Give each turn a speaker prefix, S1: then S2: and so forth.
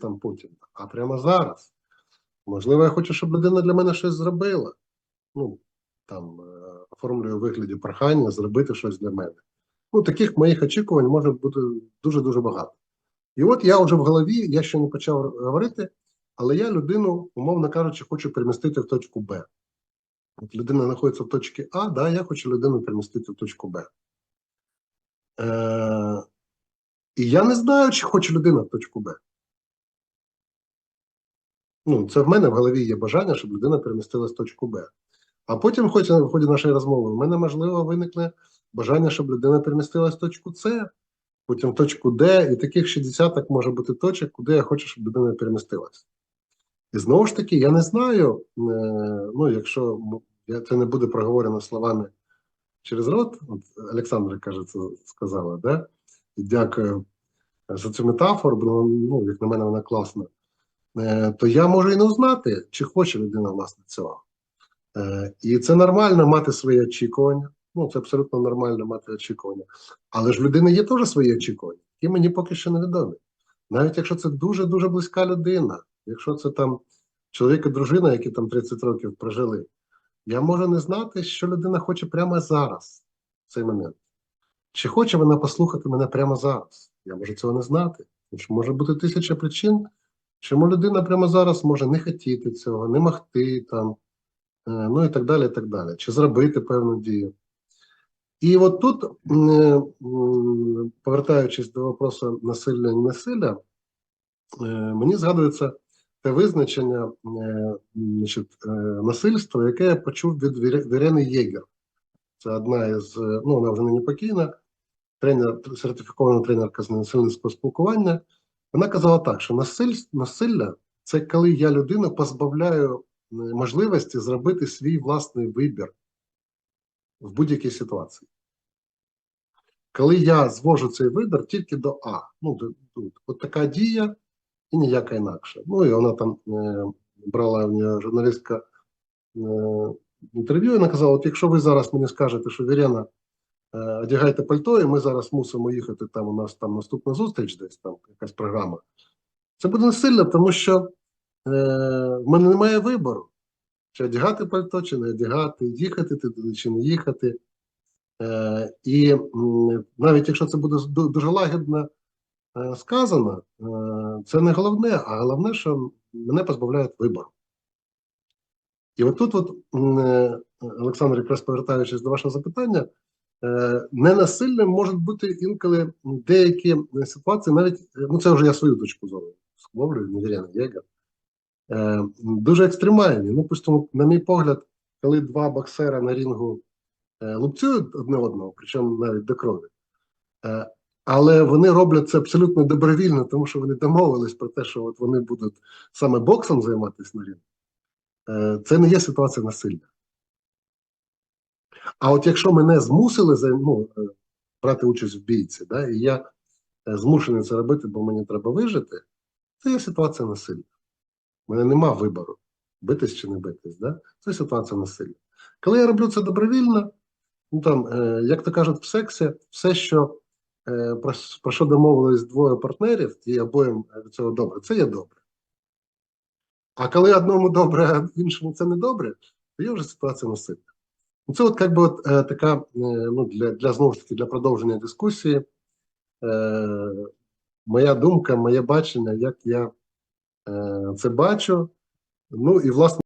S1: там потім, а прямо зараз. Можливо, я хочу, щоб людина для мене щось зробила. Ну, там, е, оформлюю вигляді прохання зробити щось для мене. Ну, таких моїх очікувань може бути дуже-дуже багато. І от я вже в голові, я ще не почав говорити, але я людину, умовно кажучи, хочу перемістити в точку Б. От людина знаходиться в точці А, да, я хочу людину перемістити в точку Б. Е, і я не знаю, чи хоче людина в точку Б. Ну, це в мене в голові є бажання, щоб людина перемістилась в точку Б. А потім, хоч в ході нашої розмови, в мене можливо виникне бажання, щоб людина перемістилась в точку С, потім в точку Д, і таких ще десяток може бути точок, куди я хочу, щоб людина перемістилась. І знову ж таки, я не знаю, е, ну, якщо це не буде проговорено словами через рот, от Олександра, каже, це сказала, да? І дякую за цю метафору, бо ну, як на мене, вона класна. Е, То я можу і не знати, чи хоче людина власне цього. Е, І це нормально мати свої очікування. Ну, це абсолютно нормально мати очікування. Але ж в людини є теж свої очікування, які мені поки що невідомі. Навіть якщо це дуже-дуже близька людина, якщо це там чоловік і дружина, які там 30 років прожили, я можу не знати, що людина хоче прямо зараз, в цей момент. Чи хоче вона послухати мене прямо зараз? Я можу цього не знати. Тому може бути тисяча причин, чому людина прямо зараз може не хотіти цього, не могти там, е, ну і так далі, і так далі. Чи зробити певну дію. І от тут, е, повертаючись до вопросу насилля і насилля, е, мені згадується те визначення значить, насильства, яке я почув від Вірени Єгер. Це одна із, ну вона вже нині покійна, тренер, сертифікована тренерка з насильницького спілкування. Вона казала так, що насиль, насилля це коли я людину позбавляю е, можливості зробити свій власний вибір в будь-якій ситуації. Коли я звожу цей вибір тільки до А. Ну, до, до- от така дія і ніяка інакша. Ну і вона там е, брала в нього журналістка е, інтерв'ю і наказала: от якщо ви зараз мені скажете, що Вірена, одягайте пальто, і ми зараз мусимо їхати, там у нас там наступна зустріч, десь там якась програма. Це буде насильно, тому що е, в мене немає вибору. Чи одягати пальто, чи не одягати, їхати туди, чи не їхати. Е, і навіть якщо це буде дуже лагідно е, сказано, е, це не головне, а головне, що мене позбавляють вибору. І отут, от, е, Олександр, якраз повертаючись до вашого запитання, е, ненасильним можуть бути інколи деякі ситуації, навіть е, ну це вже я свою точку зору сховлюю, Невіряна Єгер, е, дуже екстремальні. Ну, пустимо, на мій погляд, коли два боксера на рінгу е, лупцюють одне одного, причому навіть до крові. Е, але вони роблять це абсолютно добровільно, тому що вони домовились про те, що от вони будуть саме боксом займатися на. Е, це не є ситуація насилля. А от якщо мене змусили ну, е, брати участь в бійці, да, і я е, змушений це робити, бо мені треба вижити, це є ситуація насилля. У мене нема вибору, битись чи не битись. Да? Це ситуація насилля. Коли я роблю це добровільно, ну там, е, як то кажуть, в сексі, все, що е, про, про що домовились двоє партнерів, і обоїм від цього добре, це є добре. А коли одному добре, а іншому це не добре, то є вже ситуація насилля. Ну, Це от як би от, е, така, е, ну, для, для знову ж таки, для продовження дискусії, е, моя думка, моє бачення, як я е, це бачу. Ну і власне.